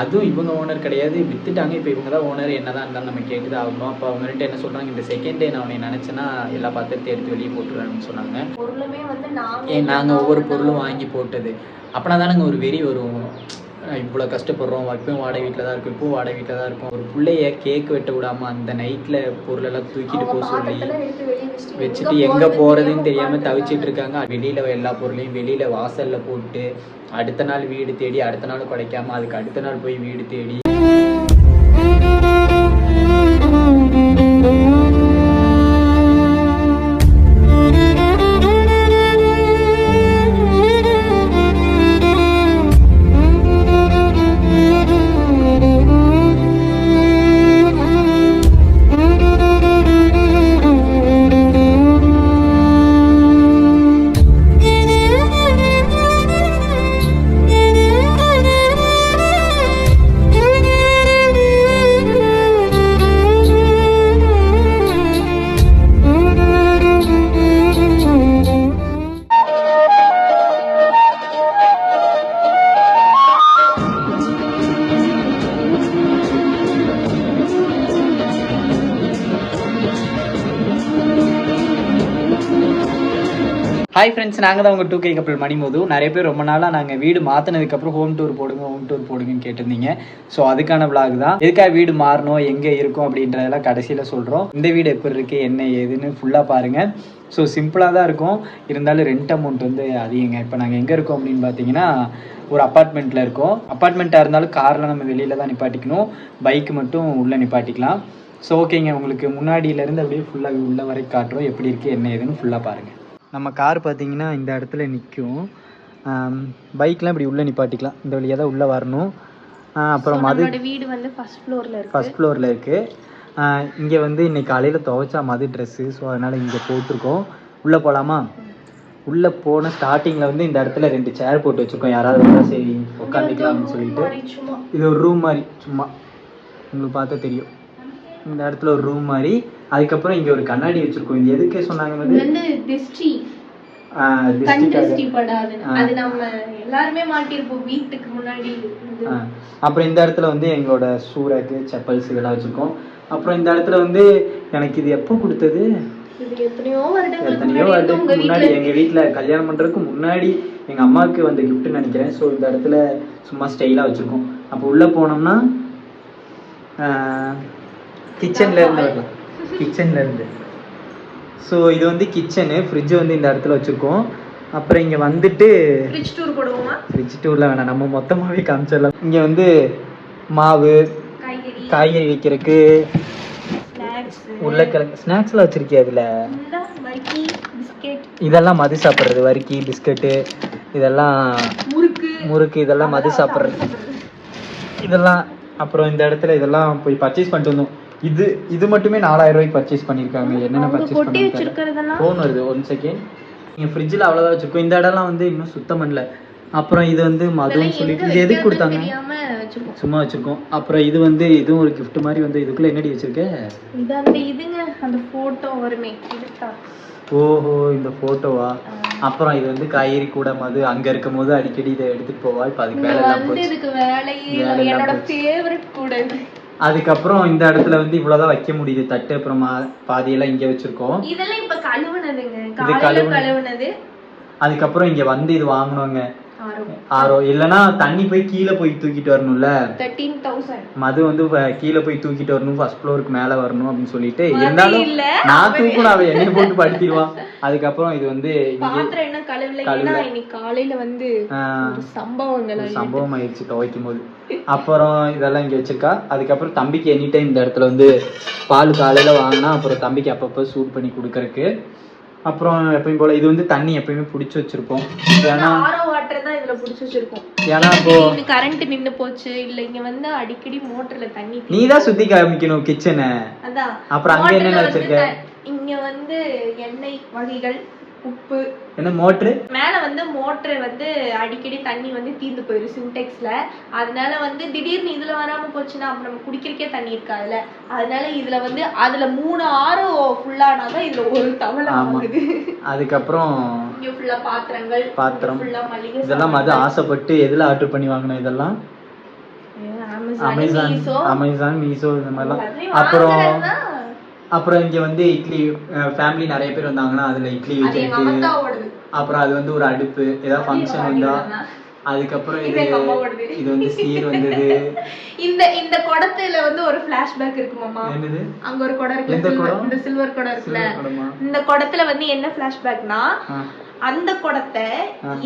அதுவும் இவங்க ஓனர் கிடையாது. வித்துட்டாங்க. இப்போ இவங்க தான் ஓனர் என்னதான் இருந்தாலும் நம்ம கேட்டு தான் ஆகணும். அப்போ அவங்க என்ன சொல்றாங்க? இந்த செகண்ட் டே நான் உன்னை நினைச்சேன்னா எல்லா பாத்திரத்தையும் எடுத்து வெளியே போட்டுருவேன்னு சொன்னாங்க. பொருளுமே வந்து நாங்க ஏன் நாங்கள் ஒவ்வொரு பொருளும் வாங்கி போட்டது. அப்போனா தானங்க ஒரு வெறி வரும். இவ்வளோ கஷ்டப்படுறோம். இப்பவும் வாடகை வீட்டில் தான் இருக்கும். இப்பவும் வாடகை வீட்டில் தான் இருக்கும். ஒரு பிள்ளைய கேக் வெட்ட விடாம அந்த நைட்டில் பொருளெல்லாம் தூக்கிட்டு போக சொல்லி வச்சுட்டு எங்க போறதுன்னு தெரியாம தவிச்சிட்டு இருக்காங்க. வெளியில எல்லா பொருளையும் வெளியில வாசல்ல போட்டு அடுத்த நாள் வீடு தேடி அடுத்த நாள் குடைக்காம அதுக்கு அடுத்த நாள் போய் வீடு தேடி ஹாய் ஃப்ரெண்ட்ஸ் நாங்கள் தான் உங்கள் டூ கே கப்பல் மணிமோது. நிறைய பேர் ரொம்ப நாளாக நாங்கள் வீடு மாற்றினதுக்கப்புறம் ஹோம் டூர் போடுங்க ஹோம் டூர் போடுங்கன்னு கேட்டிருந்தீங்க. ஸோ அதுக்கான விளாக் தான். எதுக்காக வீடு மாறணும் எங்கே இருக்கும் அப்படின்றதெல்லாம் கடைசியில் சொல்கிறோம் இந்த வீடு எப்படி இருக்குது என்ன ஏதுன்னு ஃபுல்லாக பாருங்கள் ஸோ சிம்பிளாக தான் இருக்கும். இருந்தாலும் ரெண்ட் அமௌண்ட் வந்து அதிகங்க. இப்போ நாங்கள் எங்கே இருக்கோம் அப்படின்னு பார்த்தீங்கன்னா ஒரு அப்பார்ட்மெண்ட்டில் இருக்கோம். அப்பார்ட்மெண்ட்டாக இருந்தாலும் காரில் நம்ம வெளியில் தான் நிப்பாட்டிக்கணும். பைக் மட்டும் உள்ளே நிப்பாட்டிக்கலாம். ஸோ ஓகேங்க உங்களுக்கு முன்னாடியிலேருந்து அப்படியே ஃபுல்லாக உள்ள வரைக்கும் காட்டுறோம். எப்படி இருக்குது என்ன ஏதுன்னு ஃபுல்லாக பாருங்கள் நம்ம கார் பார்த்தீங்கன்னா இந்த இடத்துல நிற்கும் பைக்லாம் இப்படி உள்ளே நிப்பாட்டிக்கலாம். இந்த வழியாக தான் உள்ளே வரணும். அப்புறம் மது வீடு வந்து ஃபர்ஸ்ட் ஃப்ளோர்ல இருக்கு. ஃபர்ஸ்ட் ஃப்ளோரில் இருக்குது இங்கே வந்து இன்னைக்கு காலையில் துவைச்சா மது ட்ரெஸ்ஸு ஸோ அதனால் இங்கே போட்டிருக்கோம். உள்ளே போகலாமா உள்ளே போன ஸ்டார்டிங்கில் வந்து இந்த இடத்துல ரெண்டு சேர் போட்டு வச்சுருக்கோம். யாராவது வந்தா சரி உட்காந்துக்கலாம்னு சொல்லிட்டு. இது ஒரு ரூம் மாதிரி சும்மா. உங்களுக்கு பார்த்தா தெரியும். இந்த இடத்துல ஒரு ரூம் மாதிரி. அதுக்கப்புறம் இங்கே ஒரு கண்ணாடி வச்சுருக்கோம். இது எதுக்கு சொன்னாங்க இது வந்து திஷ்டி. கண். திருஷ்டி படாது. ஆ. அது நம்ம எல்லாருமே மாட்டிருப்போம் வீட்டுக்கு முன்னாடி இது. ஆ. அப்புறம் இந்த இடத்துல வந்து எங்களோட ஷூ ரேக்கு செப்பல்ஸ் இதெல்லாம் வச்சுருக்கோம். அப்புறம் இந்த இடத்துல வந்து எனக்கு இது எப்போ கொடுத்தது? எத்தனையோ வருடங்களுக்கு முன்னாடி முன்னாடி வீட்டுல கல்யாணம் பண்ணுறதுக்கு முன்னாடி எங்கள் அம்மாவுக்கு வந்த கிஃப்ட்னு நினைக்கிறேன். ஸோ இந்த இடத்துல சும்மா ஸ்டைலாக வச்சுருக்கோம். அப்போ உள்ளே போனோம்னா கிச்சன்ல இருந்து வரலாம். கிச்சன்ல இருந்து. ஸோ இது வந்து கிச்சனு ஃப்ரிட்ஜ் வந்து இந்த இடத்துல வச்சுருக்கோம். அப்புறம் இங்கே வந்துட்டு ஃப்ரிட்ஜ் டூர் போடுவோமா? ஃப்ரிட்ஜ் டூரில் வேணாம். நம்ம மொத்தமாகவே காமிச்சிடலாம். இங்கே வந்து மாவு காய்கறி. வைக்கிறதுக்கு ஸ்நாக்ஸ் உருளைக்கிழங்கு. ஸ்நாக்ஸ்லாம் வச்சுருக்கியா அதில் இதெல்லாம் மது சாப்பிட்றது. வறுக்கி பிஸ்கட்டு இதெல்லாம் முறுக்கு. முறுக்கு இதெல்லாம் மது சாப்பிட்றது. இதெல்லாம் அப்புறம் இந்த இடத்துல இதெல்லாம் போய் பர்ச்சேஸ் பண்ணிட்டு வந்தோம். இது இது மட்டுமே நாலாயிரம் ரூபாய்க்கு பர்ச்சேஸ் பண்ணியிருக்காங்க என்னென்ன பர்ச்சேஸ் பண்ணிருக்காங்க? ஃபோன் வருது ஒன் செகண்ட் நீங்கள் ஃப்ரிட்ஜில் அவ்வளோதான் வச்சுருக்கோம். இந்த இடம்லாம் வந்து இன்னும் சுத்தம் பண்ணல. அப்புறம் இது வந்து மதுன்னு சொல்லிட்டு இது எதுக்கு கொடுத்தாங்க? சும்மா வச்சுருக்கோம். அப்புறம் இது வந்து இதுவும் ஒரு gift மாதிரி வந்து இதுக்குள்ளே என்னடி வச்சிருக்க? இது அந்த இதுங்க அந்த போட்டோ வருமே ஓஹோ இந்த ஃபோட்டோவா அப்புறம் இது வந்து காய்கறி கூட மது. அங்கே இருக்கும் போது அடிக்கடி இதை எடுத்துகிட்டு போவா. இப்போ அதுக்கு வேலை எல்லாம் போச்சு. வேலையே என்னோட. ஃபேவரட் கூட. அதுக்கப்புறம் இந்த இடத்துல வந்து இவ்வளவுதான் வைக்க முடியுது. தட்டு அப்புறம் பாதியெல்லாம் இங்க வச்சிருக்கோம். இதெல்லாம் இப்ப கழுவுனதுங்க. இது கழுவுனது. அதுக்கப்புறம் இங்க வந்து இது வாங்கணுங்க. ஆரோ இல்லைன்னா தண்ணி போய் கீழே போய் தூக்கிட்டு வரணும்ல. மது வந்து கீழே போய் தூக்கிட்டு வரணும். ஃபர்ஸ்ட் ஃப்ளோருக்கு மேல வரணும் அப்படின்னு சொல்லிட்டு. இருந்தாலும் நான். தூக்கணும் அவன் என்னை போட்டு படுத்திடுவான். அதுக்கப்புறம் இது வந்து பாத்திரம் என்ன கழுவல. ஏன்னா இன்னைக்கு காலையில வந்து சம்பவங்கள். சம்பவம் ஆயிடுச்சு துவைக்கும் போது அப்புறம் இதெல்லாம் இங்க வச்சிருக்கா. அதுக்கப்புறம் தம்பிக்கு எனி டைம் இந்த இடத்துல வந்து பால் காலையில வாங்கினா அப்புறம் தம்பிக்கு அப்பப்போ சூட் பண்ணி கொடுக்கறக்கு அப்புறம் எப்பயும் போல இது வந்து தண்ணி எப்பயுமே பிடிச்சி வச்சிருப்போம். ஏன்னா ஆரோ வாட்டர் தான் இதுல புடிச்சு வச்சிருக்கோம். ஏன்னா இப்போ கரண்ட் நின்னு போச்சு. இல்ல இங்க வந்து அடிக்கடி மோட்டர்ல தண்ணி நீ தான் சுத்தி காமிக்கணும் கிச்சனை அப்புறம் அங்க என்னென்ன வந்து வச்சிருக்க? இங்க வந்து எண்ணெய் வகைகள் உப்பு. என்ன மோட்ரு? மேல வந்து மோட்டர் வந்து அடிக்கடி தண்ணி வந்து தீர்ந்து போயிடும் சின்டெக்ஸ்ல. அதனால வந்து திடீர்னு இதுல வராம போச்சுன்னா அப்ப நம்ம குடிக்கிறக்கே தண்ணி இருக்காதுல்ல. அதனால இதுல வந்து அதுல மூணு ஆறு ஃபுல்லானாதான் இதுல ஒரு தவளை. ஆகுது அதுக்கப்புறம் இங்க ஃபுல்லா பாத்திரங்கள் பாத்திரம். மளிகை இதெல்லாம் மது ஆசைப்பட்டு எதுல ஆர்டர் பண்ணி வாங்கினோம் இதெல்லாம்? அமேசான் அமேசான் மீஷோ இந்த மாதிரிலாம். அப்புறம் அப்புறம் இங்க வந்து இட்லி ஃபேமிலி நிறைய பேர் வந்தாங்கன்னா அதுல இட்லி அம்மாவோடது. அப்புறம் அது வந்து ஒரு அடுப்பு ஏதாவது ஃபங்க்ஷன் வந்தா அதுக்கப்புறம் இது இது வந்து சீர் வந்தது இந்த இந்த குடத்துல வந்து ஒரு பிளாஷ்பேக் இருக்கு மாமா என்னது அங்க ஒரு குடம் இருக்கு? இந்த சில்வர் குடம் இருக்குல்ல? இந்த குடத்துல வந்து என்ன பிளாஷ்பேக்னா ஆ. அந்த குடத்தை.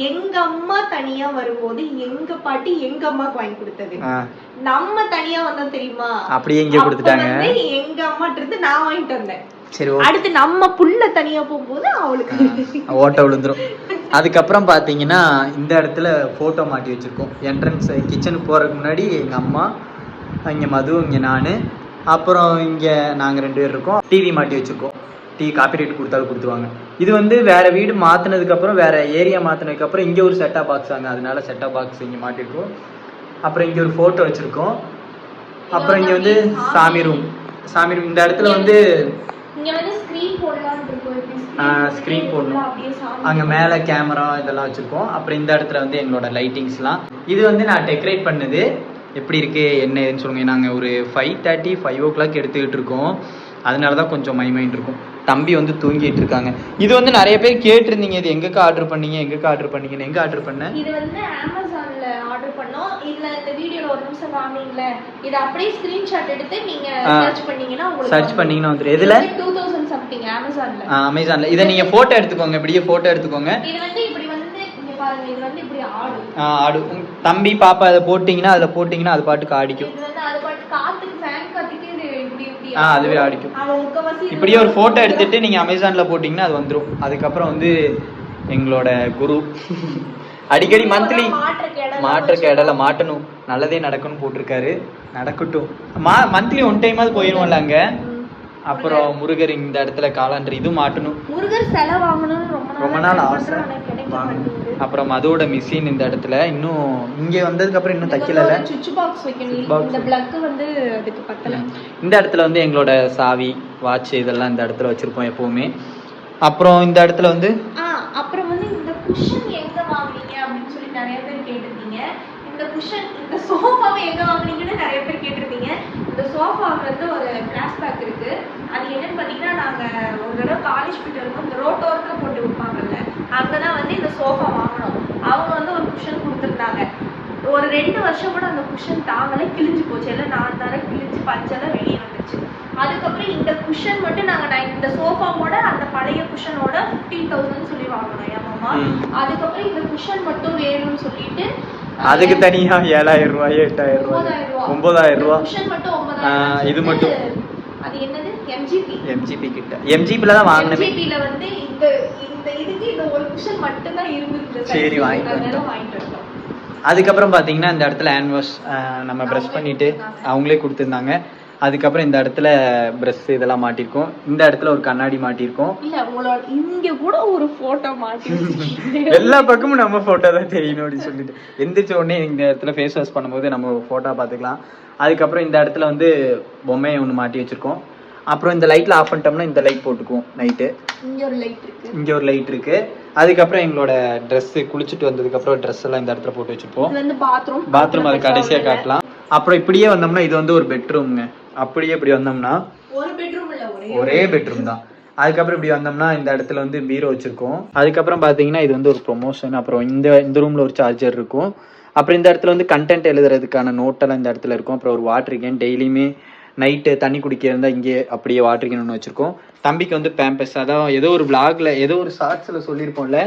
எங்க அம்மா தனியா வரும்போது எங்க பாட்டி எங்க அம்மாக்கு வாங்கி கொடுத்தது. நம்ம தனியா வந்தோம் தெரியுமா? அப்படியே இங்கே கொடுத்துட்டாங்க. எங்க அம்மாட்ட இருந்து நான் வாங்கிட்டு வந்தேன். சரி அடுத்து நம்ம புள்ள தனியா போகும்போது அவளுக்கு. ஓட்ட விழுந்துரும். அதுக்கப்புறம் பார்த்தீங்கன்னா இந்த இடத்துல ஃபோட்டோ மாட்டி வச்சுருக்கோம். என்ட்ரன்ஸ் கிச்சனுக்கு போகிறதுக்கு முன்னாடி எங்கள் அம்மா இங்கே மது இங்கே நான் அப்புறம் இங்கே நாங்கள் ரெண்டு பேர் இருக்கோம். டிவி மாட்டி வச்சுருக்கோம். டீ காப்பி ரேட் கொடுத்தாலும் கொடுத்துருவாங்க. இது வந்து வேறு வீடு மாற்றினதுக்கப்புறம் வேறு ஏரியா மாற்றினதுக்கப்புறம் இங்கே ஒரு செட்டா பாக்ஸ் வாங்க. அதனால செட்டா பாக்ஸ் இங்கே மாட்டியிருக்கோம் அப்புறம் இங்கே ஒரு ஃபோட்டோ வச்சுருக்கோம். அப்புறம் இங்கே வந்து சாமி ரூம் சாமி ரூம் இந்த இடத்துல வந்து ஸ்கிரீன் போடணும். அங்கே மேலே கேமரா இதெல்லாம் வச்சுருக்கோம். அப்புறம் இந்த இடத்துல வந்து எங்களோட லைட்டிங்ஸ்லாம் இது வந்து நான் டெக்கரேட் பண்ணது. எப்படி இருக்கு என்ன ஏதுன்னு சொல்லுங்க. நாங்கள் ஒரு five thirty five o'clock எடுத்துக்கிட்டு இருக்கோம். அதனால தான் கொஞ்சம் மைமைண்ட் இருக்கும். தம்பி வந்து தூங்கிட்டு இருக்காங்க. இது வந்து நிறைய பேர் கேட்டிருந்தீங்க இது எங்கக்கா ஆர்டர் பண்ணீங்க எங்கக்கா ஆர்டர் பண்ணீங்கன்னு. எங்கே ஆர்டர் பண்ணேன் இது வந்து அமேசான்ல ஆர்டர் பண்ணோம். இதுல இந்த வீடியோல ஒரு நிமிஷம் காமிங்களே. இது அப்படியே ஸ்கிரீன்ஷாட் எடுத்து நீங்க. சர்ச் பண்ணீங்கன்னா உங்களுக்கு சர்ச் பண்ணீங்கன்னா எதில்? டூ தௌசண்ட் சம்திங் அமேசான்ல அமேசானில் இதை நீங்கள் ஃபோட்டோ எடுத்துக்கோங்க இப்படியே ஃபோட்டோ எடுத்துக்கோங்க. இது வந்து இப்படி வந்து இங்க பாருங்க இது வந்து இப்படி ஆடு. உங்க தம்பி பாப்பா அதை போட்டிங்கன்னா அதில் போட்டிங்கன்னா அது பாட்டுக்கு ஆடிக்கும். இது வந்து அது பாட்டு காத்துக்கு ஃபேன் காத்துக்கு இது இப்படி இப்படி ஆ, அதுவே இது இப்படியே ஒரு ஃபோட்டோ எடுத்துட்டு நீங்கள் அமேசானில் போட்டிங்கன்னா அது வந்துடும் அதுக்கப்புறம் வந்து எங்களோட குரு. அடிக்கடி மந்த்லி மாற்றுக்கு இடையில மாட்டணும். நல்லதே நடக்கணும்னு போட்டிருக்காரு. நடக்கட்டும். மா மந்த்லி ஒன் டைமாவது போயிடுவோம்ல அங்கே. அப்புறம் முருகர் இந்த இடத்துல காலாண்டர் இதுவும் மாட்டணும். முருகர் சிலை வாங்கணும்னு ரொம்ப நாள் ரொம்ப நாள் try ஆசை. அப்புறம் அதோட மிஷின் இந்த இடத்துல. இன்னும் இங்கே வந்ததுக்கப்புறம் இன்னும் இதுக்கு தைக்கல சுவிட்ச் பாக்ஸ் வைக்கணும். இந்த பிளக் வந்து அதுக்கு பத்தல. இந்த இடத்துல வந்து எங்களோட சாவி வாட்ச் இதெல்லாம் இந்த இடத்துல வச்சுருப்போம் எப்போவுமே. அப்புறம் இந்த இடத்துல வந்து ஆ அப்புறம் வந்து இந்த குஷன் எங்க வாங்குனீங்க அப்படின்னு சொல்லி நிறைய பேர் கேட்டிருந்தீங்க இந்த குஷன் இந்த சோஃபாவை எங்க வாங்குனீங்கன்னு நிறைய சோஃபா வந்து ஒரு பேக் இருக்கு. அது என்னன்னு பாத்தீங்கன்னா நாங்க ஒரு தடவை காலேஜ் போயிட்டு வரும்போது இந்த ரோட்டோரத்துல போட்டு விற்பாங்கல்ல அங்கதான் வந்து இந்த சோஃபா வாங்கினோம் அவங்க வந்து ஒரு குஷன் கொடுத்துருந்தாங்க. ஒரு ரெண்டு வருஷம் கூட அந்த குஷன் தாங்கல கிழிஞ்சு போச்சு. எல்லாம் நான் தர கிழிஞ்சு பஞ்செல்லாம் வெளியே வந்துருச்சு. அதுக்கப்புறம் இந்த குஷன் மட்டும் நாங்க நான் இந்த சோஃபாவோட அந்த பழைய குஷனோட ஃபிஃப்டீன் தௌசண்ட் சொல்லி வாங்கினோம் என் மாமா. அதுக்கப்புறம் இந்த குஷன் மட்டும் வேணும்னு சொல்லிட்டு அதுக்கு தனியா ஏழாயிரம் ரூபாய் எட்டாயிரம் ரூபாய் ஒன்பதாயிரம் ரூபா. இது மட்டும். அது என்னது? எம்ஜிபி எம்ஜிபி கிட்ட. எம்ஜிபில தான் வாங்கினமே எம்ஜிபில வந்து இந்த இந்த இதுக்கு இந்த ஒரு குஷன் மட்டும் தான் இருந்தது சரி, வாங்கிட்டு வந்தோம் அதுக்கப்புறம் பார்த்தீங்கன்னா இந்த இடத்துல ஹேண்ட் வாஷ் நம்ம ப்ரஷ் பண்ணிட்டு. அவங்களே கொடுத்துருந்தாங்க. அதுக்கப்புறம் இந்த இடத்துல ப்ரஷ் இதெல்லாம் மாட்டியிருக்கோம் இந்த இடத்துல ஒரு கண்ணாடி மாட்டியிருக்கோம் இல்ல உங்களோட இங்க கூட ஒரு போட்டோ மாட்டி வச்சிருக்கீங்க. எல்லா பக்கமும் நம்ம ஃபோட்டோ தான் தெரியணும் அப்படின்னு சொல்லிட்டு. எந்திரிச்ச உடனே இந்த இடத்துல ஃபேஸ் வாஷ் பண்ணும்போது நம்ம ஃபோட்டோ பார்த்துக்கலாம். அதுக்கப்புறம் இந்த இடத்துல வந்து பொம்மையை ஒன்று மாட்டி வச்சிருக்கோம். அப்புறம் இந்த லைட்டில் ஆஃப் பண்ணிட்டோம்னா இந்த லைட் போட்டுக்குவோம் நைட்டு இங்க ஒரு லைட் இருக்கு. இங்கே ஒரு லைட் இருக்கு. அதுக்கப்புறம் எங்களோட ட்ரெஸ்ஸு குளிச்சுட்டு வந்ததுக்கப்புறம் ட்ரெஸ் எல்லாம் இந்த இடத்துல போட்டு வந்து பாத்ரூம் பாத்ரூம் அது கடைசியாக காட்டலாம். அப்புறம் இப்படியே வந்தோம்னா இது வந்து ஒரு பெட்ரூம்ங்க அப்படியே இப்படி வந்தோம்னா ஒரு பெட்ரூம் தான். அதுக்கப்புறம் இப்படி வந்தோம்னா இந்த இடத்துல வந்து பீரோ வச்சிருக்கோம். அதுக்கப்புறம் பார்த்தீங்கன்னா இது வந்து ஒரு ப்ரொமோஷன் அப்புறம் இந்த இந்த ரூமில் ஒரு சார்ஜர் இருக்கும். அப்புறம் இந்த இடத்துல வந்து கண்டென்ட் எழுதுறதுக்கான நோட்டெல்லாம் இந்த இடத்துல இருக்கும். அப்புறம் ஒரு வாட்டர் கேன் டெய்லியுமே நைட்டு தண்ணி குடிக்க இருந்தால் இங்கே அப்படியே வாட்டர் கேன் ஒன்று வச்சுருக்கோம். தம்பிக்கு வந்து பேம்பஸ் அதான் ஏதோ ஒரு vlogல ஏதோ ஒரு ஷார்ட்ஸில் சொல்லியிருப்போம்ல.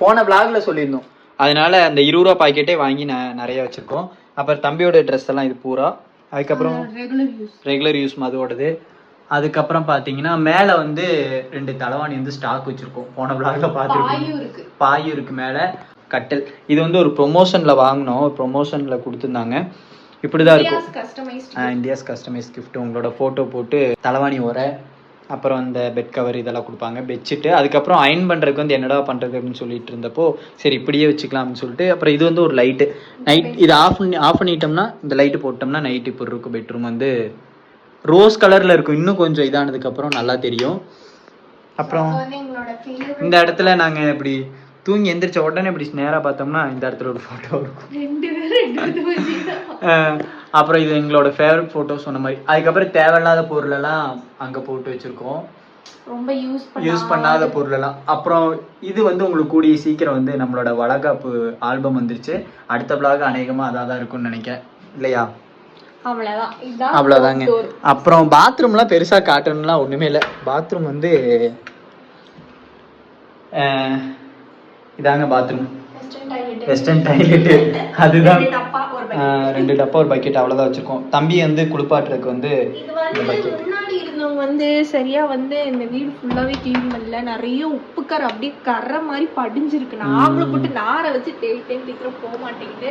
போன vlogல சொல்லியிருந்தோம். அதனால அந்த இருபது ரூபா பாக்கெட்டே வாங்கி நான் நிறைய வச்சுருக்கோம். அப்புறம் தம்பியோட ட்ரெஸ் எல்லாம் இது பூரா அதுக்கப்புறம் ரெகுலர் யூஸ் மதுவோடது அதுக்கப்புறம் பார்த்தீங்கன்னா மேலே வந்து ரெண்டு தலைவாணி வந்து ஸ்டாக் வச்சுருக்கோம். போன விளாக்ல பார்த்துருக்கோம் பாயும் இருக்கு. பாயும் இருக்கு மேலே. கட்டில். இது வந்து ஒரு ப்ரொமோஷனில் வாங்கினோம். ப்ரொமோஷனில் கொடுத்துருந்தாங்க. இப்படி தான் இருக்கும். India's customise gift. உங்களோட ஃபோட்டோ போட்டு தலைவாணி உரை அப்புறம் அந்த பெட் கவர் இதெல்லாம் கொடுப்பாங்க. பெட்ஷீட்டு அதுக்கப்புறம் அயன் பண்ணுறதுக்கு வந்து என்னடா பண்ணுறது அப்படின்னு சொல்லிட்டு இருந்தப்போ சரி இப்படியே வச்சுக்கலாம் அப்படின்னு சொல்லிட்டு அப்புறம் இது வந்து ஒரு லைட்டு நைட் இது ஆஃப் பண்ணி ஆஃப் பண்ணிட்டோம்னா இந்த லைட்டு போட்டோம்னா நைட் இப்படி இருக்கும். பெட்ரூம் வந்து ரோஸ் கலரில் இருக்கும். இன்னும் கொஞ்சம் இதானதுக்கப்புறம் நல்லா தெரியும். அப்புறம் இந்த இடத்துல நாங்கள் இப்படி தூங்கி எந்திரிச்ச உடனே இப்படி நேராக பார்த்தோம்னா இந்த இடத்துல ஒரு ஃபோட்டோ இருக்கும். அப்புறம் இது எங்களோட ஃபேவரட் ஃபோட்டோ சொன்ன மாதிரி. அதுக்கப்புறம் தேவையில்லாத பொருளெல்லாம் அங்கே போட்டு வச்சுருக்கோம். ரொம்ப யூஸ் யூஸ் பண்ணாத பொருளெல்லாம். அப்புறம் இது வந்து உங்களுக்கு கூடிய சீக்கிரம் வந்து நம்மளோட வளகாப்பு ஆல்பம் வந்துருச்சு. அடுத்த vlog அநேகமாக அதாக தான் இருக்கும்னு நினைக்கிறேன். இல்லையா? அவ்வளவுதான். இதுதான் அவ்வளோதாங்க. அப்புறம் பாத்ரூம்லாம் பெருசாக காட்டணும்லாம் ஒன்றுமே இல்லை. பாத்ரூம் வந்து இதாங்க பாத்ரூம். வெஸ்டர்ன் டாய்லெட்டு அதுதான். ரெண்டு டப்பா, ஒரு bucket. அஹ், ரெண்டு டப்பா ஒரு பக்கெட் அவ்வளோதான் வச்சுருக்கோம். தம்பி வந்து குளிப்பாட்டுறதுக்கு வந்து முன்னாடி இருந்தவங்க வந்து சரியா வந்து இந்த வீடு ஃபுல்லாவே க்ளீன் பண்ணல. நிறைய உப்பு கரை அப்படியே கரை மாதிரி படிஞ்சிருக்கு. நாங்களும் போட்டு நாரை வச்சு தேடி தேடி சீக்கிரம் போக மாட்டேங்குது.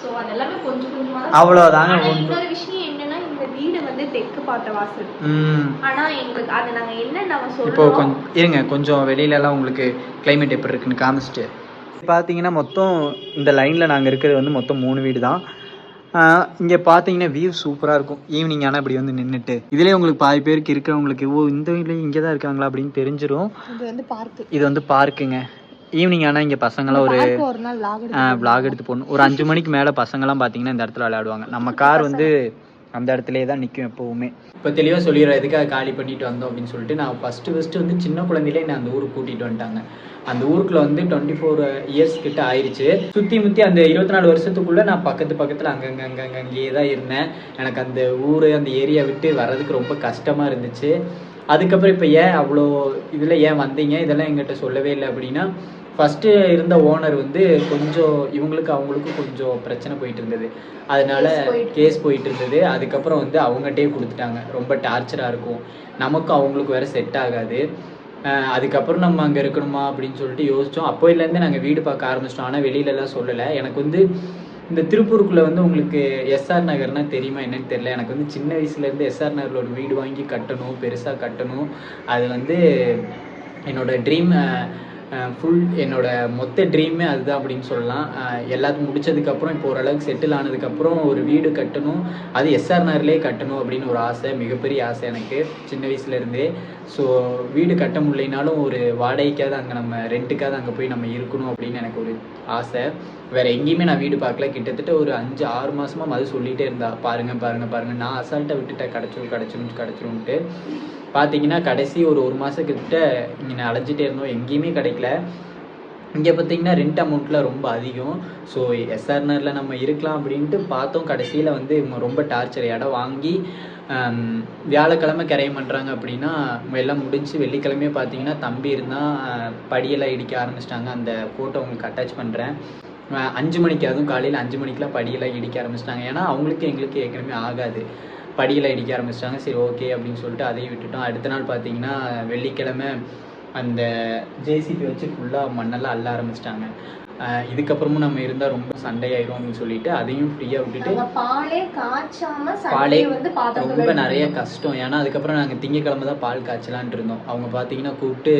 சோ அதெல்லாமே கொஞ்சம் கொஞ்சமா தான் அவ்வளோதாங்க இன்னொரு விஷயம் என்னன்னா இந்த வீடு வந்து தெற்கு பார்த்த வாசல். ம். ஆனா எங்களுக்கு அது நாங்க என்ன நாங்க இப்போ சொல்றோம் கொஞ்சம் இருங்க. கொஞ்சம் வெளியிலலாம் உங்களுக்கு climate எப்படி இருக்குன்னு காமிச்சிட்டு பார்த்தீங்கன்னா மொத்தம் இந்த லைனில் நாங்கள் இருக்கிறது வந்து மொத்தம் மூணு வீடு தான் இங்கே பார்த்தீங்கன்னா வியூ சூப்பராக இருக்கும். ஈவினிங் ஆனால் இப்படி வந்து நின்றுட்டு இதுலேயே உங்களுக்கு பாதி பேருக்கு இருக்கிறவங்களுக்கு ஓ இந்த வீட்டில் இங்கே தான் இருக்காங்களா? அப்படின்னு தெரிஞ்சிரும். இது வந்து இது வந்து பார்க்குங்க ஈவினிங் ஆனால் இங்கே பசங்களாம் ஒரு vlog எடுத்து போடணும் ஒரு அஞ்சு மணிக்கு மேலே பசங்களாம் பார்த்தீங்கன்னா இந்த இடத்துல விளையாடுவாங்க. நம்ம கார் வந்து அந்த இடத்துலயே தான் நிற்கும் எப்போவுமே. இப்போ தெளிவாக சொல்லிடுற எதுக்காக காலி பண்ணிட்டு வந்தோம்? அப்படின்னு சொல்லிட்டு நான் ஃபஸ்ட்டு ஃபஸ்ட்டு வந்து சின்ன குழந்தையிலே நான் அந்த ஊருக்கு கூட்டிகிட்டு வந்துட்டாங்க. அந்த ஊருக்குள்ள வந்து டுவெண்ட்டி ஃபோர் இயர்ஸ் கிட்ட ஆயிடுச்சு சுற்றி முற்றி அந்த இருபத்தி நாலு வருஷத்துக்குள்ளே நான் பக்கத்து பக்கத்தில் அங்கங்கே அங்கங்க அங்கேயே தான் இருந்தேன். எனக்கு அந்த ஊர் அந்த ஏரியா விட்டு வர்றதுக்கு ரொம்ப கஷ்டமாக இருந்துச்சு. அதுக்கப்புறம் இப்போ ஏன் அவ்வளோ இதில் ஏன் வந்தீங்க? இதெல்லாம் எங்கிட்ட சொல்லவே இல்லை அப்படின்னா ஃபஸ்ட்டு இருந்த ஓனர் வந்து கொஞ்சம் இவங்களுக்கு அவங்களுக்கும் கொஞ்சம் பிரச்சனை போயிட்டு இருந்தது அதனால கேஸ் போயிட்டு இருந்தது அதுக்கப்புறம் வந்து அவங்ககிட்டயே கொடுத்துட்டாங்க. ரொம்ப டார்ச்சராக இருக்கும். நமக்கும் அவங்களுக்கு வேற செட் ஆகாது. அதுக்கப்புறம் நம்ம அங்கே இருக்கணுமா அப்படின்னு சொல்லிட்டு யோசித்தோம் அப்போயிலேருந்தே நாங்கள் வீடு பார்க்க ஆரம்பிச்சிட்டோம். ஆனால் வெளியிலலாம் சொல்லலை. எனக்கு வந்து இந்த திருப்பூருக்குள்ளே வந்து உங்களுக்கு எஸ்ஆர் நகர்னா தெரியுமா என்னன்னு தெரியல. எனக்கு வந்து சின்ன வயசுலேருந்து எஸ்ஆர் நகரில் ஒரு வீடு வாங்கி கட்டணும் பெருசாக கட்டணும். அது வந்து என்னோட ட்ரீம் ஃபுல் என்னோட மொத்த ட்ரீமே அதுதான் அப்படின்னு சொல்லலாம். எல்லாத்துக்கும் எல்லாத்தையும் முடிச்சதுக்கப்புறம் இப்போ ஓரளவுக்கு செட்டில் ஆனதுக்கப்புறம் ஒரு வீடு கட்டணும். அது எஸ்ஆர் நகர்லேயே கட்டணும் அப்படின்னு ஒரு ஆசை மிகப்பெரிய ஆசை எனக்கு சின்ன வயசுலேருந்தே ஸோ வீடு கட்ட முடியலைனாலும் ஒரு வாடகைக்காவது அங்கே நம்ம ரெண்ட்டுக்காவது அங்கே போய் நம்ம இருக்கணும் அப்படின்னு எனக்கு ஒரு ஆசை. வேறு எங்கேயுமே நான் வீடு பார்க்கல. கிட்டத்தட்ட ஒரு அஞ்சு ஆறு மாதமாக மது சொல்லிகிட்டே இருந்தா. பாருங்கள் பாருங்கள் பாருங்கள் நான் அசால்ட்டை விட்டுட்டேன். கிடச்சிரும் கிடச்சிரும் கிடச்சிரும்ட்டு பார்த்தீங்கன்னா கடைசி ஒரு ஒரு மாதக்கிட்ட இங்கே நான் அலைஞ்சிட்டே இருந்தோம். எங்கேயுமே கிடைக்கல. இங்கே பார்த்தீங்கன்னா ரெண்ட் அமௌண்ட்டில் ரொம்ப அதிகம். ஸோ எஸ்ஆர்னரில் நம்ம இருக்கலாம் அப்படின்ட்டு பார்த்தோம். கடைசியில் வந்து இவங்க ரொம்ப டார்ச்சர் இடம் வாங்கி வியாழக்கிழமை கரையம் பண்ணுறாங்க அப்படின்னா எல்லாம் முடிஞ்சு வெள்ளிக்கிழமையே பார்த்தீங்கன்னா தம்பி இருந்தால் படியெல்லாம் இடிக்க ஆரம்பிச்சிட்டாங்க. அந்த ஃபோட்டோ உங்களுக்கு அட்டாச் பண்ணுறேன் அஞ்சு மணிக்கு அதுவும் காலையில் அஞ்சு மணிக்கெலாம் படியெல்லாம் இடிக்க ஆரம்பிச்சிட்டாங்க. ஏன்னா அவங்களுக்கு எங்களுக்கு ஏற்கனவே ஆகாது. படியெல்லாம் இடிக்க ஆரம்பிச்சிட்டாங்க. சரி ஓகே அப்படின்னு சொல்லிட்டு அதையும் விட்டுட்டோம். அடுத்த நாள் பார்த்தீங்கன்னா வெள்ளிக்கிழமை அந்த ஜேசிபி வச்சு ஃபுல்லாக மண்ணெல்லாம் அள்ள ஆரம்பிச்சிட்டாங்க. இதுக்கப்புறமும் நம்ம இருந்தால் ரொம்ப சண்டையாயிரும் அப்படின்னு சொல்லிட்டு அதையும் ஃப்ரீயாக விட்டுட்டு பாலே வந்து ரொம்ப நிறைய கஷ்டம். ஏன்னா அதுக்கப்புறம் நாங்கள் திங்கக்கிழமை தான் பால் காய்ச்சலான்ட்டு இருந்தோம். அவங்க பார்த்தீங்கன்னா கூப்பிட்டு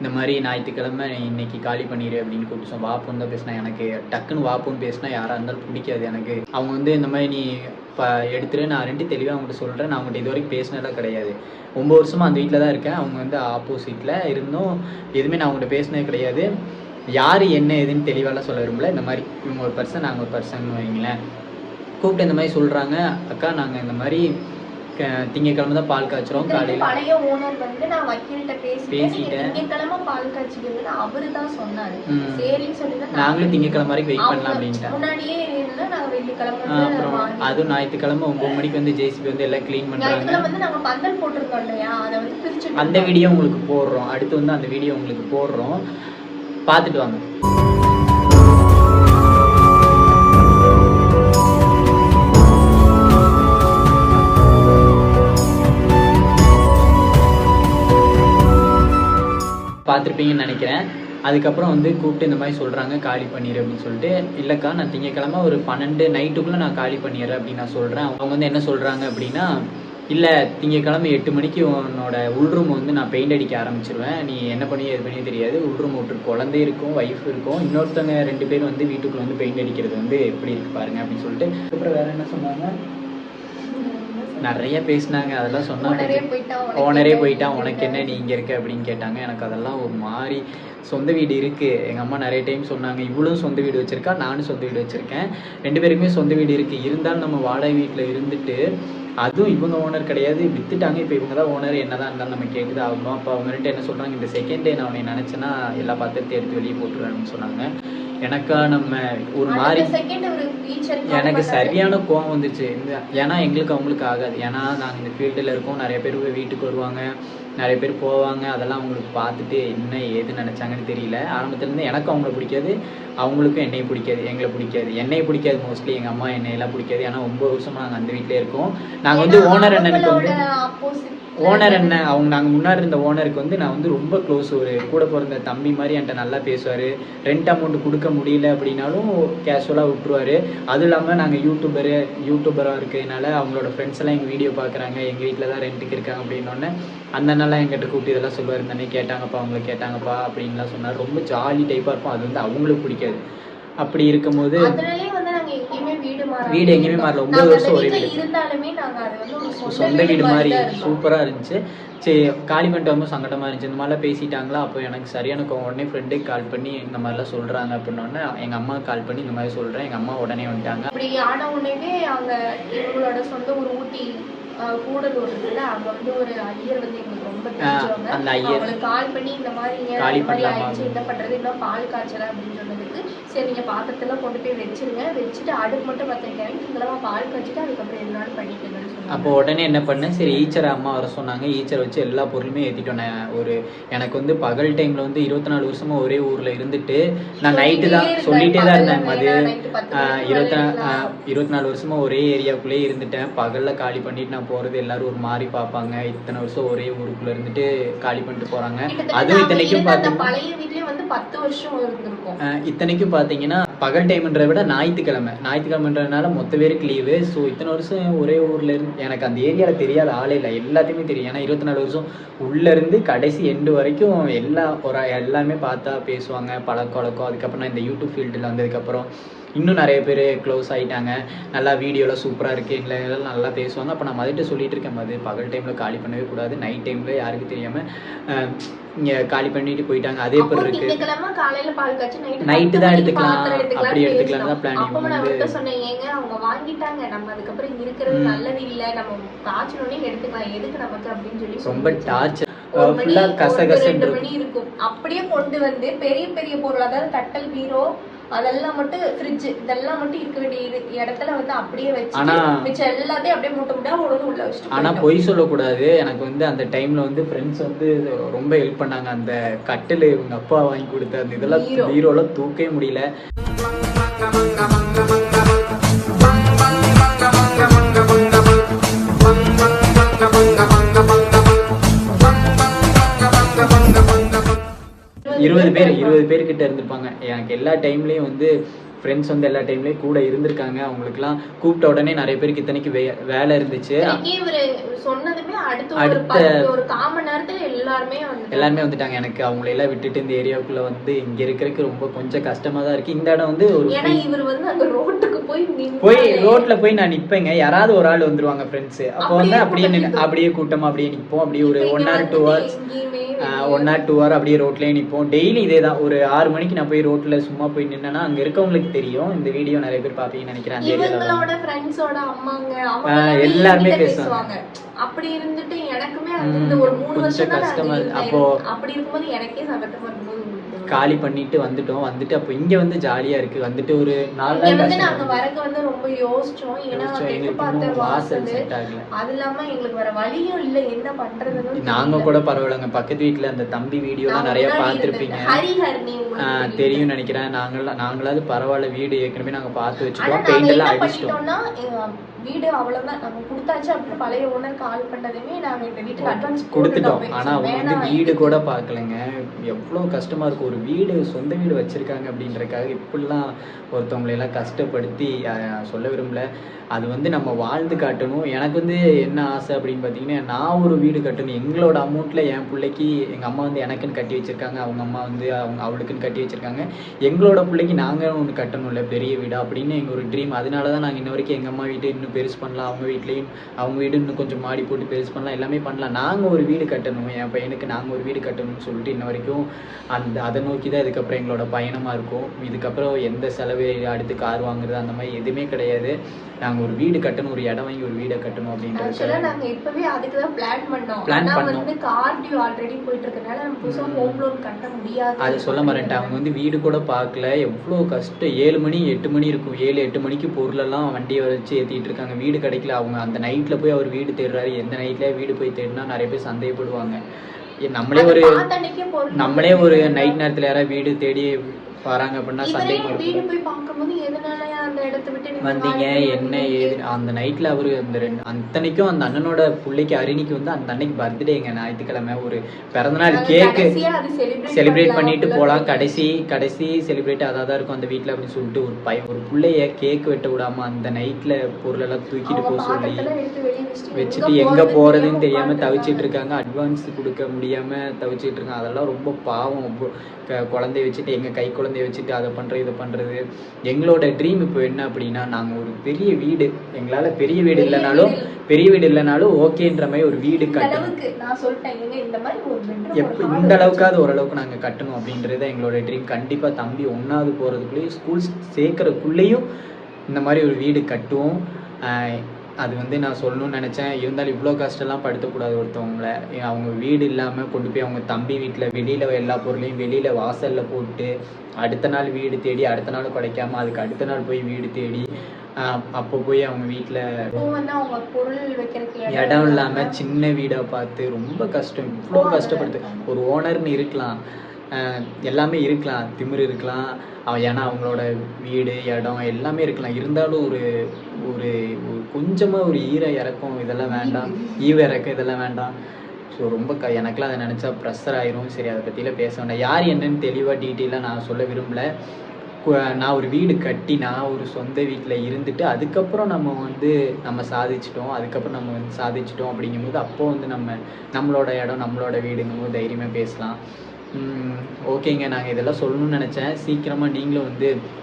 இந்த மாதிரி ஞாயிற்றுக்கிழமை இன்னைக்கு காலி பண்ணிடு அப்படின்னு கூப்பிட்டு வாப்புன்னு தான் பேசினா எனக்கு. டக்குன்னு வாப்புன்னு பேசினா யாராக இருந்தாலும் பிடிக்காது எனக்கு. அவங்க வந்து இந்த மாதிரி நீ இப்போ எடுத்துரு நான் ரெண்டு தெளிவாக அவங்கள்ட்ட சொல்கிறேன் நான் அவங்கள்ட்ட இது வரைக்கும் பேசினதெல்லாம் கிடையாது. ஒம்பது வருஷமா அந்த வீட்டில் தான் இருக்கேன். அவங்க வந்து ஆப்போசிட்டில் இருந்தும் எதுவுமே நான் அவங்கள்ட்ட பேசினது கிடையாது. யார் என்ன ஏதுன்னு தெளிவாலாம் சொல்ல விரும்பல. இந்த மாதிரி இவங்க ஒரு பர்சன் நாங்கள் ஒரு பர்சன் வைங்களேன். கூப்பிட்டு இந்த மாதிரி சொல்கிறாங்க அக்கா நாங்கள் இந்த மாதிரி திங்கட்கிழமை தான் பால் இத்தனைக்கும் காலையில் பழைய ஓனர் வந்து நான் வக்கீல்கிட்ட பேசிட்டேன். திங்கட்கிழமை பால் காய்ச்சிடுங்கன்னு அவரு தான் சொன்னாரு. சரின்னு சொல்லி நாங்களும் திங்கட்கிழமை வரைக்கும் வெயிட் பண்ணலாம் அவங்க அப்படின்ட்டேன் முன்னாடியே அப்புறம் அதுவும் ஞாயிற்றுக்கிழமை ஒம்பது மணிக்கு வந்து ஜேசிபி வந்து எல்லாம் க்ளீன் பண்ணுறாங்க ஞாயிற்றுக்கிழமை வந்து நாங்க பந்தல் போட்டிருந்தோம் இல்லையா? அதை வந்து பிரிச்சு அந்த வீடியோ உங்களுக்கு போடுறோம். அடுத்து வந்து அந்த வீடியோ உங்களுக்கு போடுறோம். பார்த்துட்டு வாங்க. பார்த்துருப்பீங்கன்னு நினைக்கிறேன். அதுக்கப்புறம் வந்து கூப்பிட்டு இந்த மாதிரி சொல்கிறாங்க காலி பண்ணிடு அப்படின்னு சொல்லிட்டு இல்லைக்கா நான் திங்கக்கிழமை ஒரு பன்னெண்டு நைட்டுக்குள்ளே நான் காலி பண்ணிடுறேன் அப்படின்னு நான் சொல்கிறேன் அவங்க வந்து என்ன சொல்கிறாங்க அப்படின்னா இல்லை திங்கக்கிழமை எட்டு மணிக்கு உன்னோட உள்ரூம் வந்து நான் பெயிண்ட் அடிக்க ஆரம்பிச்சிருவேன். நீ என்ன பண்ணி எது பண்ணி தெரியாது. உள்ரூம் விட்டு குழந்தை இருக்கும் ஒய்ஃப் இருக்கும். இன்னொருத்தவங்க ரெண்டு பேரும் வந்து வீட்டுக்குள்ளே வந்து பெயிண்ட் அடிக்கிறது வந்து எப்படி இருக்கு பாருங்க அப்படின்னு சொல்லிட்டு. அப்புறம் வேறு என்ன சொன்னாங்க? நிறைய பேசினாங்க அதெல்லாம் சொன்னா ஓனரே போயிட்டா உனக்கு என்ன, நீ இங்கே இருக்க அப்படின்னு கேட்டாங்க. எனக்கு அதெல்லாம் ஒரு மாதிரி சொந்த வீடு இருக்குது எங்கள் அம்மா நிறைய டைம் சொன்னாங்க இவளும் சொந்த வீடு வச்சுருக்கா நானும் சொந்த வீடு வச்சுருக்கேன். ரெண்டு பேருக்குமே சொந்த வீடு இருக்குது இருந்தாலும் நம்ம வாடகை வீட்டில் இருந்துட்டு அதுவும் இவங்க ஓனர் கிடையாது. வித்துட்டாங்க. இப்போ இவங்க தான் ஓனர் என்னதான் இருந்தாலும் நம்ம கேட்குது அவங்க அப்பா அவங்ககிட்ட என்ன சொல்கிறாங்க இந்த செகண்ட் டே நான் உன்னை நினச்சேன்னா எல்லா பாத்திரத்தையும் எடுத்து வெளியே போட்டுருவேன்னு சொன்னாங்க. எனக்கா நம்ம ஒரு மாதிரி எனக்கு. சரியான கோவம் வந்துச்சு. ஏன்னா எங்களுக்கு அவங்களுக்கு ஆகாது. ஏன்னா நாங்கள் இந்த ஃபீல்டில் இருக்கோம். நிறைய பேர் வீட்டுக்கு வருவாங்க. நிறைய பேர் போவாங்க. அதெல்லாம் அவங்களுக்கு பார்த்துட்டு என்ன ஏது நினச்சாங்கன்னு தெரியல. ஆரம்பத்துலேருந்து எனக்கு அவங்கள பிடிக்காது அவங்களுக்கும் என்னையை பிடிக்காது எங்களை பிடிக்காது. என்னையை பிடிக்காது மோஸ்ட்லி எங்கள் அம்மா என்னையெல்லாம் பிடிக்காது. ஏன்னா ஒம்பது வருஷமா நாங்கள் அந்த வீட்டிலே இருக்கோம். நாங்கள் வந்து ஓனர் அண்ணனுக்கு வந்து ஓனர் என்ன அவங்க நாங்கள் முன்னாடி இருந்த ஓனருக்கு வந்து நான் வந்து ரொம்ப க்ளோஸ் ஒரு கூட பிறந்த தம்பி மாதிரி என்கிட்ட நல்லா பேசுவார். ரெண்ட் அமௌண்ட் கொடுக்க முடியல அப்படின்னாலும் கேஷுவலாக விட்டுருவாரு. அதுவும் இல்லாமல் நாங்கள் யூடியூபரு யூடியூபராக இருக்கிறதுனால அவங்களோட ஃப்ரெண்ட்ஸ் எல்லாம் எங்கள் வீடியோ பார்க்குறாங்க. எங்கள் வீட்டில் தான் ரெண்ட்டுக்கு இருக்காங்க அப்படின்னோடனே அந்த அண்ணெல்லாம் எங்கிட்ட கூப்பிட்டு இதெல்லாம் சொல்லுவார் இந்த கேட்டாங்கப்பா அவங்கள கேட்டாங்கப்பா அப்படின்லாம் சொன்னார். ரொம்ப ஜாலி டைப்பாக இருக்கும் அது வந்து அவங்களுக்கு பிடிக்காது. அப்படி இருக்கும்போது வீடு எங்கேயுமே மாறல. ஒன்பது வருஷம் ஒரே வீடு. சொந்த வீடு மாதிரி. சூப்பராக இருந்துச்சு. சரி பண்ணிட்டு ரொம்ப சங்கடமாக இருந்துச்சு. இந்த மாதிரிலாம் பேசிட்டாங்களா? அப்போ எனக்கு சரியான உடனே ஃப்ரெண்டுக்கு கால் பண்ணி இந்த மாதிரிலாம் சொல்கிறாங்க அப்படின்னோடனே எங்கள் அம்மா கால் பண்ணி இந்த மாதிரி சொல்கிறேன் எங்கள் அம்மா உடனே வந்துட்டாங்க. அப்படி ஆன உடனே அங்க இவங்களோட சொந்த ஊர் ஊட்டி கூடலூர் இருக்குல்ல அங்க வந்து ஒரு ஐயர் வந்து எங்களுக்கு ரொம்ப அந்த ஐயர். கால் பண்ணி இந்த மாதிரிங்க காலி மாதிரி பண்ணலாமா? என்ன பண்றது? இன்னும் பால் காய்ச்சல அப்படின்னு சொன்னதுக்கு சரி நீங்க பாத்திரத்தெல்லாம் கொண்டு போய் வச்சிருங்க. வச்சுட்டு அடுப்பு மட்டும் பத்த வைக்காம நீங்களா பால் காய்ச்சிட்டு அதுக்கப்புறம் எதுனாலும் பண்ணிக்கணும்னு சொன்னாங்க. அப்போ உடனே என்ன பண்ணேன் சரி ஈச்சர் அம்மா வர சொன்னாங்க. ஈச்சர் வச்சு எல்லா பொருளுமே ஏற்றிட்டோம் ஒரு எனக்கு வந்து பகல் டைமில் வந்து இருபத்தி நாலு வருஷமாக ஒரே ஊரில் இருந்துட்டு நான் நைட்டு தான் சொல்லிட்டே தான் இருந்தேன். மது இருபத்தி இருபத்தி நாலு வருஷமா ஒரே ஏரியாவுக்குள்ளேயே இருந்துட்டேன். பகல்ல காலி பண்ணிட்டு நான் போறது எல்லாரும் ஒரு மாதிரி பார்ப்பாங்க. இத்தனை வருஷம் ஒரே ஊருக்குள்ள இருந்துட்டு காலி பண்ணிட்டு போறாங்க. அதுவும் இத்தனைக்கும் பார்த்தீங்கன்னா பழைய வீட்லயே வந்து பத்து வருஷம் இருந்திருக்கும். அஹ் இத்தனைக்கும் பார்த்தீங்கன்னா பகல் டைம்ன்றதை விட ஞாயிற்றுக்கிழமை. ஞாயிற்றுக்கிழமைன்றதுனால மொத்த பேருக்கு லீவு ஸோ இத்தனை வருஷம் ஒரே ஊரில் இருந்து எனக்கு அந்த ஏரியாவில் தெரியாத ஆளே இல்லை. எல்லாத்தையுமே தெரியும். ஏன்னா இருபத்தி நாலு வருஷம் உள்ளேருந்து கடைசி எண்டு வரைக்கும் எல்லா ஒரு எல்லாமே பார்த்தா பேசுவாங்க. பழக்க வழக்கம். அதுக்கப்புறம் நான் இந்த யூடியூப் ஃபீல்டில் வந்ததுக்கப்புறம் இன்னும் நிறைய பேர் க்ளோஸ் ஆகிட்டாங்க நல்லா வீடியோலாம் சூப்பராக இருக்குது எங்களை எல்லாம் நல்லா பேசுவாங்க. அப்போ நான் மதிட்ட சொல்லிகிட்டு இருக்கேன் மது பகல் டைமில் காலி பண்ணவே கூடாது. நைட் டைமில் யாருக்கும் தெரியாமல் இங்கே காலி பண்ணிட்டு போயிட்டாங்க. அதே பேர் காய்ச்சி நைட்டு தான் எடுத்துக்கலாம். அப்படி எடுத்துக்கலாம் தான் planning அப்போ நான். அவர்கிட்ட சொன்னேன் ஏங்க அவங்க வாங்கிட்டாங்க. நம்ம அதுக்கப்புறம் இருக்கிறது. நல்லது இல்ல. நம்ம காய்ச்சணுன்னே எடுத்துக்கலாம். எதுக்கு நமக்கு? அப்படின்னு சொல்லி ரொம்ப. டார்ச்சர் ஃபுல்லாக கச ஒரு கசன்னு ரெண்டு இருக்கும். அப்படியே கொண்டு வந்து பெரிய பெரிய பொருள் அதாவது கட்டல் பீரோ அதெல்லாம் மட்டும் ஃப்ரிட்ஜ் இதெல்லாம் மட்டும் இருக்க வேண்டிய இடத்துல வந்து அப்படியே வச்சு ஆனா- மிச்சம் எல்லாத்தையும் அப்படியே மூட்டை மூட்டா உடனே உள்ள வச்சுட்டு போயிட்டோம். பொய் சொல்லக்கூடாது எனக்கு வந்து அந்த டைமில் வந்து ஃப்ரெண்ட்ஸ் வந்து ரொம்ப ஹெல்ப் பண்ணாங்க அந்த கட்டில் இவங்க அப்பா வாங்கி கொடுத்த அந்த இதெல்லாம் பீரோ. பீரோலாம் தூக்கவே முடியல இருபது பேர் இருபது பேர்கிட்ட இருந்திருப்பாங்க. எனக்கு எல்லா டைம்லேயும் வந்து ஃப்ரெண்ட்ஸ் வந்து எல்லா டைம்லேயும் கூட இருந்திருக்காங்க. அவங்களுக்குலாம் கூப்பிட்ட உடனே நிறைய பேருக்கு இத்தனைக்கு வேலை இருந்துச்சு. அடுத்த ஒரு நேரத்துல எல்லாருமே எல்லாருமே வந்துட்டாங்க. எனக்கு அவங்களெல்லாம் விட்டுட்டு இந்த ஏரியாவுக்குள்ள வந்து இங்க இருக்கிறதுக்கு ரொம்ப கொஞ்சம் கஷ்டமா தான் இருக்கு. இந்த இடம் வந்து ஒரு இவர் வந்து ரோட்டுக்கு போய் போய் ரோட்ல போய் நான் நிப்பேங்க. யாராவது ஒரு ஆள் வந்துருவாங்க ஃப்ரெண்ட்ஸ் அப்போ வந்து அப்படியே அப்படியே கூட்டம் அப்படியே நிப்போம். அப்படியே ஒரு one or two hours one or two hour அப்படியே ரோட்லயே நிப்போம். டெய்லி இதே தான் ஒரு ஆறு மணிக்கு நான் போய் ரோட்ல சும்மா போய் நின்னேன்னா அங்க இருக்கவங்களுக்கு தெரியும். இந்த வீடியோ நிறைய பேர் பாப்பீங்கன்னு நினைக்கிறேன். எல்லாருமே பேசுவாங்க. அப்படி இருந்துட்டு எனக்குமே ஒரு மூணு வருஷம் கஷ்டமா. அப்போ- அப்படி இருக்கும்போது எனக்கே சங்கட்டமா இருக்கும்போது காலி பண்ணிட்டு வந்துட்டோம். வந்துட்டு அப்போ இங்க வந்து ஜாலியா இருக்கு. வந்துட்டு ஒரு நாலு நாள் வந்து நாங்க வரக்கு வந்து ரொம்ப யோசிச்சோம். ஏன்னா எங்களுக்கு வாசல் செட் ஆகல. அது இல்லாம எங்களுக்கு வேற வழியும் இல்ல. என்ன பண்றதுன்னு நாங்க. கூட பரவாயில்லங்க. பக்கத்து வீட்ல அந்த தம்பி வீடியோலாம் நிறைய பார்த்துருப்பீங்க. தெரியும். நினைக்கிறேன். நாங்களாம் நாங்களாவது பரவாயில்ல வீடு ஏற்கனவே நாங்க பார்த்து நாங்க பெயிண்ட் எல்லாம் அடிச்சிட்டோம். வீடு அவ்வளவுதான் நம்ம கொடுத்தாச்சு அப்படின்னு பழைய ஓனர் கால் பண்ணதுமே நாங்க இந்த வீட்டுக்கு அட்வான்ஸ் கொடுத்துட்டோம். ஆனா அவங்க வந்து வீடு கூட பார்க்கலங்க. எவ்வளவு கஷ்டமா இருக்கும் ஒரு வீடு சொந்த வீடு வச்சுருக்காங்க அப்படின்றக்காக இப்படிலாம் ஒருத்தவங்களையெல்லாம் கஷ்டப்படுத்தி அஹ், சொல்ல விரும்பல. அது வந்து நம்ம வாழ்ந்து காட்டணும். எனக்கு வந்து என்ன ஆசை அப்படின்னு பார்த்தீங்கன்னா நான் ஒரு வீடு கட்டணும். எங்களோட அமௌண்ட்டில் என் பிள்ளைக்கு எங்கள் அம்மா வந்து எனக்குன்னு கட்டி வச்சுருக்காங்க. அவங்க அம்மா வந்து அவங்க அவளுக்குன்னு கட்டி வச்சுருக்காங்க. எங்களோட பிள்ளைக்கு நாங்கள் ஒன்று கட்டணும்ல பெரிய வீடு அப்படின்னு எங்கள் ஒரு ட்ரீம் அதனால தான் நாங்கள் இன்ன வரைக்கும் எங்கள் அம்மா வீடு இன்னும் பெருசு பண்ணலாம் அவங்க வீட்லேயும் அவங்க வீடு இன்னும் கொஞ்சம் மாடி போட்டு பெருசு பண்ணலாம் எல்லாமே பண்ணலாம். நாங்கள் ஒரு வீடு கட்டணும் என் பையனுக்கு நாங்கள் ஒரு வீடு கட்டணும்னு சொல்லிட்டு இன்ன வரைக்கும் அந்த அதை நோக்கி தான் இதுக்கப்புறம் எங்களோட பயணமாக இருக்கும். இதுக்கப்புறம் எந்த செலவு அடுத்து கார் வாங்குறது அந்த மாதிரி எதுவுமே கிடையாது. நாங்கள் ஒரு வீடு கட்டணும் ஒரு இடம் வாங்கி ஒரு வீடை கட்டணும் அப்படின்றது. நாங்க இப்பவே அதுக்கு தான் பிளான் பண்ணோம். ஆனா பண்ணோம். வந்து கார் டியூ ஆல்ரெடி போயிட்டு இருக்கனால நம்ம புதுசா ஹோம் லோன் கட்ட முடியாது. அது சொல்ல மாட்டேன் அவங்க வந்து வீடு கூட பார்க்கல. எவ்வளோ கஷ்டம். ஏழு மணி எட்டு மணி இருக்கும். ஏழு எட்டு மணிக்கு பொருளெல்லாம் வண்டியை வச்சு ஏற்றிட்டு இருக்காங்க. வீடு கிடைக்கல. அவங்க அந்த நைட்டில் போய் அவர் வீடு தேடுறாரு. எந்த நைட்டில் வீடு போய் தேடினா நிறைய பேர் சந்தேகப்படுவாங்க. நம்மளே ஒரு நம்மளே ஒரு நைட் நேரத்தில் யாராவது வீடு தேடி வராங்க அப்படின்னா சந்தேகம் வீடு போய் பார்க்கும்போது எதனால அந்த இடத்த விட்டு வந்தீங்க என்ன? ஏது அந்த நைட்டில் அவர் அந்த ரெண்டு அத்தனைக்கும் அந்த அண்ணனோட பிள்ளைக்கு அரிணிக்கு வந்து அந்த அன்னைக்கு பர்த்டேங்க ஞாயிற்றுக்கிழமை. ஒரு பிறந்தநாள் கேக்கு செலிப்ரேட் பண்ணிட்டு போகலாம் சொல்லி. கடைசி கடைசி செலிப்ரேட் அதாக தான் இருக்கும் அந்த வீட்டில் அப்படின்னு சொல்லிட்டு ஒரு பையன் ஒரு பிள்ளைய கேக் வெட்ட விடாம அந்த நைட்டில் பொருளெல்லாம் தூக்கிட்டு அவங்க போக சொல்லி வச்சுட்டு எங்க போறதுன்னு தெரியாம தவிச்சிட்டு இருக்காங்க. அட்வான்ஸ் கொடுக்க முடியாம தவிச்சிட்டு இருக்காங்க. அதெல்லாம் ரொம்ப பாவம். க- குழந்தைய வச்சுட்டு எங்க கை குழந்தைய வச்சுட்டு அதை பண்றது இதை பண்றது. எங்களோட ட்ரீம் இப்போ என்ன அப்படின்னா நாங்க ஒரு பெரிய வீடு. எங்களால பெரிய வீடு இல்லைனாலும். பெரிய வீடு இல்லைனாலும் ஓகேன்ற மாதிரி ஒரு வீடு கட்டணும். எப்ப இந்த அளவுக்காவது ஓரளவுக்கு நாங்க கட்டணும் அப்படின்றது எங்களோட ட்ரீம் கண்டிப்பா தம்பி ஒன்னாவது போறதுக்குள்ளேயும் ஸ்கூல் சேர்க்கறதுக்குள்ளேயும் இந்த மாதிரி ஒரு வீடு கட்டுவோம். அது வந்து நான் சொல்லணும்னு நினச்சேன். இருந்தாலும் இவ்வளோ கஷ்டம்லாம் படுத்தக்கூடாது ஒருத்தவங்கள. அவங்க வீடு இல்லாமல் கொண்டு போய் அவங்க தம்பி வீட்டில் வெளியில் எல்லா பொருளையும் வெளியில் வாசலில் போட்டு அடுத்த நாள் வீடு தேடி அடுத்த நாள் கிடைக்காம அதுக்கு அடுத்த நாள் போய் வீடு தேடி அப்போ போய் அவங்க வீட்டில் இடம் இல்லாம சின்ன வீடா பார்த்து ரொம்ப கஷ்டம். இவ்வளோ கஷ்டப்படுது ஒரு ஓனர்னு இருக்கலாம். எல்லாமே இருக்கலாம். திமிரு இருக்கலாம். அவன் ஏன்னா அவங்களோட வீடு இடம் எல்லாமே இருக்கலாம். இருந்தாலும் ஒரு ஒரு ஒரு ஒரு ஈர இறக்கம் இதெல்லாம் வேண்டாம். ஈவ இறக்கம் இதெல்லாம் வேண்டாம். ஸோ ரொம்ப க எனக்குலாம் அதை நினச்சா ப்ரெஷர் ஆயிரும். சரி அதை பற்றிலாம் பேச வேண்டாம். யார் என்னன்னு தெளிவாக டீட்டெயிலாக நான் சொல்ல விரும்பல. நான் ஒரு வீடு கட்டி நான் ஒரு சொந்த வீட்டில் இருந்துட்டு அதுக்கப்புறம் நம்ம வந்து நம்ம சாதிச்சிட்டோம். அதுக்கப்புறம் நம்ம வந்து சாதிச்சிட்டோம் அப்படிங்கும்போது அப்போது வந்து நம்ம நம்மளோட இடம் நம்மளோட வீடுங்கும்போது தைரியமாக பேசலாம். ஓகேங்க. நாங்கள் இதெல்லாம் சொல்லணும்னு நினச்சேன். சீக்கிரமாக நீங்களும் வந்து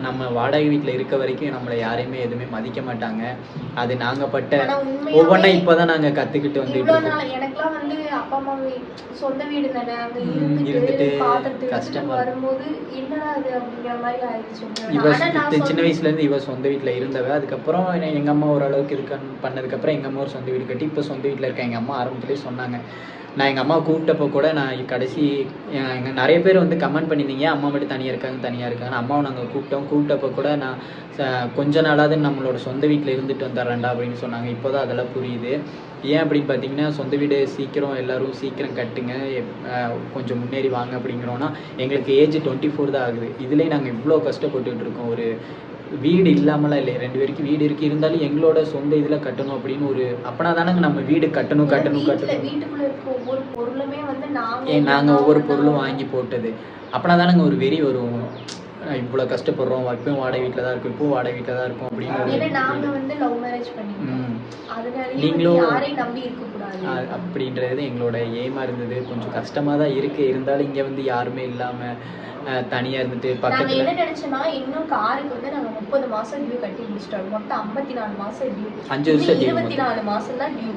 நம்ம வாடகை வீட்டில் இருக்க வரைக்கும் நம்மளை யாரையுமே எதுவுமே மதிக்க மாட்டாங்க. அது நாங்கள் பட்ட ஒவ்வொன்றா இப்போ தான் நாங்கள் கற்றுக்கிட்டு வந்துட்டு எனக்கெல்லாம் வந்து அப்பா அம்மா சொந்த வீடு தானே. இருந்துட்டு இருந்துட்டு பாத்திரத்தை கஷ்டமா கஷ்டமா வரும்போது என்னடா அது அப்படிங்கிற மாதிரி ஆயிடுச்சு. இவ சின்ன சொந்த- வயசுல இருந்து இவ சொந்த வீட்ல இருந்தவ. அதுக்கப்புறம் என்ன- எங்க அம்மா ஓரளவுக்கு இது கண்- பண்ணதுக்கு அப்புறம் எங்க அம்மா ஒரு சொந்த வீடு கட்டி இப்போ சொந்த வீட்ல இருக்க எங்க அம்மா ஆரம்பத்திலே சொன்னாங்க. நான் எங்கள் அம்மா கூப்பிட்டப்போ கூட நான் கடைசி எங்கள் நிறைய பேர் வந்து கமெண்ட் பண்ணியிருந்தீங்க. அம்மா மட்டும் தனியாக இருக்காங்க தனியாக இருக்காங்க அம்மாவை நாங்கள் கூப்பிட்டோம். கூப்பிட்டப்போ கூட நான் ச- கொஞ்ச நாளாவது நம்மளோட சொந்த வீட்டில் இருந்துட்டு வந்துடுறேன்டா அப்படின்னு சொன்னாங்க. இப்போ தான் அதெல்லாம் புரியுது. ஏன் அப்படின்னு பார்த்தீங்கன்னா சொந்த வீடு சீக்கிரம் எல்லாரும் சீக்கிரம் கட்டுங்க. கொஞ்சம் முன்னேறி வாங்க அப்படிங்கிறோன்னா எங்களுக்கு ஏஜ் டுவெண்ட்டி ஃபோர் தான் ஆகுது. இதுலேயே நாங்கள் இவ்வளோ கஷ்டப்பட்டுக்கிட்டு இருக்கோம். ஒரு வீடு இல்லாமலாம் இல்லை ரெண்டு பேருக்கு வீடு இருக்கு இருந்தாலும் எங்களோட சொந்த இதில் கட்டணும் அப்படின்னு ஒரு அப்பனா தானங்க நம்ம வீடு கட்டணும் கட்டணும் கட்டணும். வீட்டுக்குள்ள இருக்க ஒவ்வொரு பொருளுமே வந்து நாங்கள் ஒவ்வொரு பொருளும் வாங்கி போட்டது. அப்பனா தானங்க ஒரு வெறி வரும். இவ்வளோ கஷ்டப்படுறோம். இப்பவும் வாடகை வீட்டில் தான் இருக்கும். இப்பவும் வாடகை வீட்டில் தான் இருக்கும் அப்படின்னு நீங்களும் அப்படின்றது எங்களோட எய்மா இருந்தது. கொஞ்சம் கஷ்டமா தான் இருக்கு. இருந்தாலும் இங்க வந்து யாருமே இல்லாம அஹ், தனியா இருந்துட்டு பக்கத்துல என்ன நினைச்சோம்னா இன்னும் காருக்கு வந்து நாங்க முப்பது மாசம் டியூ கட்டி முடிச்சிட்டோம். மொத்தம் ஐம்பத்தி நாலு மாசம் டியூ அஞ்சு வருஷம் இருபத்தி. நாலு மாசம் தான் டியூ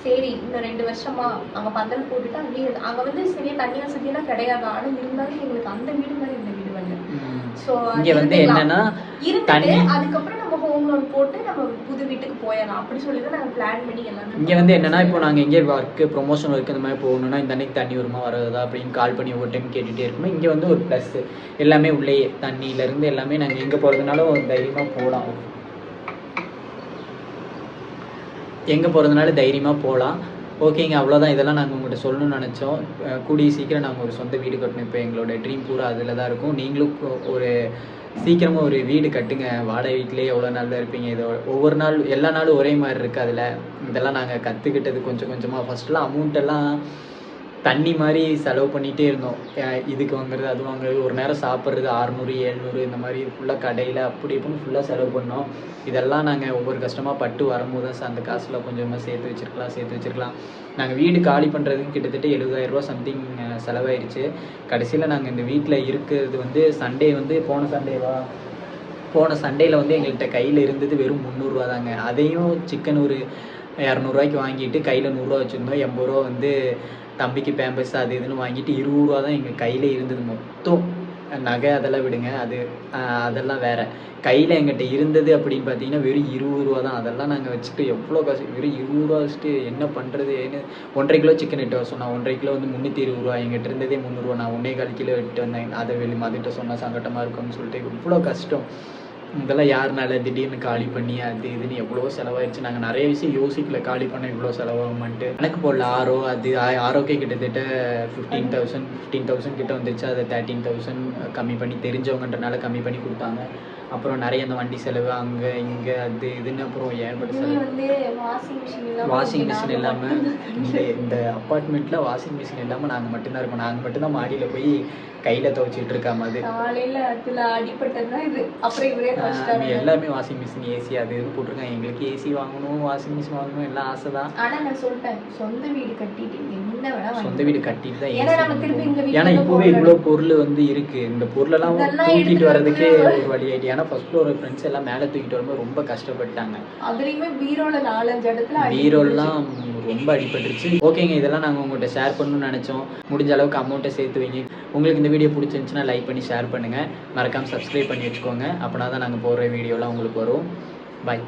சரி இன்னும் ரெண்டு வருஷமா அங்க பந்தல் போட்டுட்டு அங்கேயே அங்க வந்து சரியா தண்ணி வசதியெல்லாம் கிடையாது. ஆனா இருந்தாலும் எங்களுக்கு அந்த வீடு மாதிரி இந்த. ஸோ இங்க வந்து என்னன்னா தண்ணி. அதுக்கப்புறம் நம்ம ஹோம் லோன் போட்டு நம்ம புது வீட்டுக்கு போயிடலாம். அப்படி சொல்லி தான் நாங்க பிளான் பண்ணி எல்லாமே இங்க வந்து என்னன்னா இப்போ நாங்க எங்கே ஒர்க் ப்ரொமோஷன் ஒர்க் இந்த மாதிரி போகணும்னா இந்த அன்னைக்கு தண்ணி வருமா வராதா அப்படின்னு கால் பண்ணி ஒவ்வொரு டைம் கேட்டுட்டே இருக்கணும் இங்க வந்து ஒரு ப்ளஸ் எல்லாமே உள்ளேயே தண்ணியில இருந்து எல்லாமே நாங்க எங்க போறதுனாலும் தைரியமா போகலாம். எங்கே போகிறதுனால தைரியமாக போகலாம். ஓகேங்க அவ்வளோதான் இதெல்லாம் நாங்கள் உங்கள்கிட்ட சொல்லணும்னு நினச்சோம். கூடிய சீக்கிரம் நாங்கள் ஒரு சொந்த வீடு கட்டணும். இப்போ எங்களோட ட்ரீம் பூரா அதில் தான் இருக்கும். நீங்களும் ஒரு சீக்கிரமாக ஒரு வீடு கட்டுங்க. வாடகை வீட்டிலே எவ்வளோ நாள் தான் இருப்பீங்க? இது ஒவ்வொரு நாள் எல்லா நாளும் ஒரே மாதிரி இருக்குது அதில் இதெல்லாம் நாங்கள் கற்றுக்கிட்டது கொஞ்சம் கொஞ்சமாக ஃபஸ்ட்டெலாம் அமௌண்ட்டெல்லாம் தண்ணி மாதிரி செலவு பண்ணிகிட்டே இருந்தோம். இதுக்கு வாங்குறது அது வாங்குறது ஒரு நேரம் சாப்பிட்றது அறநூறு எழுநூறு இந்த மாதிரி ஃபுல்லாக கடையில் அப்படி இப்படின்னு ஃபுல்லாக செலவு பண்ணோம். இதெல்லாம் நாங்கள் ஒவ்வொரு கஷ்டமாக பட்டு வரும்போது தான் அந்த காசில் கொஞ்சமாக சேர்த்து வச்சுருக்கலாம் சேர்த்து வச்சிருக்கலாம். நாங்கள் வீடு காலி பண்ணுறதுக்கு கிட்டத்தட்ட எழுபதாயிரரூவா சம்திங் செலவாயிருச்சு. கடைசியில் நாங்கள் இந்த வீட்டில் இருக்கிறது வந்து சண்டே வந்து போன சண்டேவா போன சண்டேயில் வந்து எங்கள்கிட்ட கையில் இருந்தது வெறும் முந்நூறுரூவா தாங்க. அதையும் சிக்கன் ஒரு இரநூறுவாய்க்கு வாங்கிட்டு கையில் நூறுரூவா வச்சுருந்தோம். எண்பது ரூபா வந்து தம்பிக்கு பேம்பஸ் அது இதுன்னு வாங்கிட்டு இருபது ரூபா தான் எங்கள் கையில் இருந்தது மொத்தம். நகை அதெல்லாம் விடுங்க. அது அதெல்லாம் வேற. கையில் எங்கிட்ட இருந்தது அப்படின்னு பார்த்தீங்கன்னா வெறும் இருபது ரூபா தான். அதெல்லாம் நாங்கள் வச்சுட்டு எவ்வளோ காசு? வெறும் இருபது ரூபா வச்சுட்டு என்ன பண்ணுறது ஏன்னு ஒன்றரை கிலோ சிக்கன் எட்டு சொன்னால் ஒன்றரை கிலோ வந்து முந்நூற்றி இருபது ரூபா. எங்கிட்ட இருந்ததே முந்நூறுரூவா நான் ஒன்றே கால் கிலோ எட்டு வந்தேன். அதை வெளி மாதிரிட்ட சொன்னால் சங்கட்டமாக இருக்கும்னு சொல்லிட்டு இவ்வளோ கஷ்டம். இதெல்லாம் யாருனால திடீர்னு காலி பண்ணி அது இதுன்னு எவ்வளோ செலவாயிருச்சு. நாங்கள் நிறைய விஷயம் யோசிக்கல காலி பண்ண இவ்வளோ செலவாகுமான்ட்டு. கணக்கு போடல ஆரோ அது ஆரோக்கே கிட்டத்தட்ட ஃபிஃப்டீன் தௌசண்ட் ஃபிஃப்டீன் தௌசண்ட் கிட்ட வந்துச்சு அதை தேர்ட்டீன் தௌசண்ட் கம்மி பண்ணி தெரிஞ்சவங்கன்றனால கம்மி பண்ணி கொடுத்தாங்க. அப்புறம் நிறைய இந்த வண்டி செலவு அங்கே இங்கே அது இதுன்னு அப்புறம் ஏற்பட்ட செலவு? வாஷிங் மிஷின் இல்லாமல் இந்த இந்த அப்பார்ட்மெண்ட்டில் வாஷிங் மிஷின் இல்லாமல் நாங்கள் மட்டும்தான் இருக்கோம். நாங்கள் மட்டும்தான் மாடியில் போய் கையில் துவைச்சிட்டு இருக்க மாதிரி காலையில அதுல அடிபட்டதுதான் இது. அப்புறம் இவரே எல்லாமே வாஷிங் மிஷின் ஏசி அது இது போட்டிருக்காங்க. எங்களுக்கு ஏசி வாங்கணும் வாஷிங் மிஷின் வாங்கணும் எல்லாம் ஆசை தான். ஆனா நான் சொல்லிட்டேன் சொந்த வீடு கட்டிட்டு என்ன வேணா சொந்த வீடு கட்டிட்டு தான் ஏன்னா இப்போவே போகணும். இவ்வளோ பொருள் வந்து இருக்கு. இந்த பொருளெல்லாம் இதெல்லாம் தூக்கிட்டு வர்றதுக்கே ஒரு வழி ஆயிட்டு. ஏன்னா ஃபர்ஸ்ட் ஃப்ளோர் ஃப்ரெண்ட்ஸ் எல்லாம் மேலே தூக்கிட்டு வரும்போது ரொம்ப கஷ்டப்பட்டாங்க. அதுலயுமே பீரோல நாலஞ்சு இடத்துல அடி பீரோல்லாம் ரொம்ப அடிபட்டுருச்சு. ஓகேங்க இதெல்லாம் நாங்கள் உங்கள்கிட்ட ஷேர் பண்ணணும்னு நினச்சோம். முடிஞ்ச அளவுக்கு அமௌண்ட்டை சேர்த்து வைங்க. உங்களுக்கு இந்த வீடியோ பிடிச்சிருந்துச்சுன்னா லைக் பண்ணி ஷேர் பண்ணுங்கள் மறக்காமல் சப்ஸ்கிரைப் பண்ணி வச்சுக்கோங்க. அப்படின்னா தான் நாங்கள் போடுற வீடியோலாம் உங்களுக்கு வரும். பாய்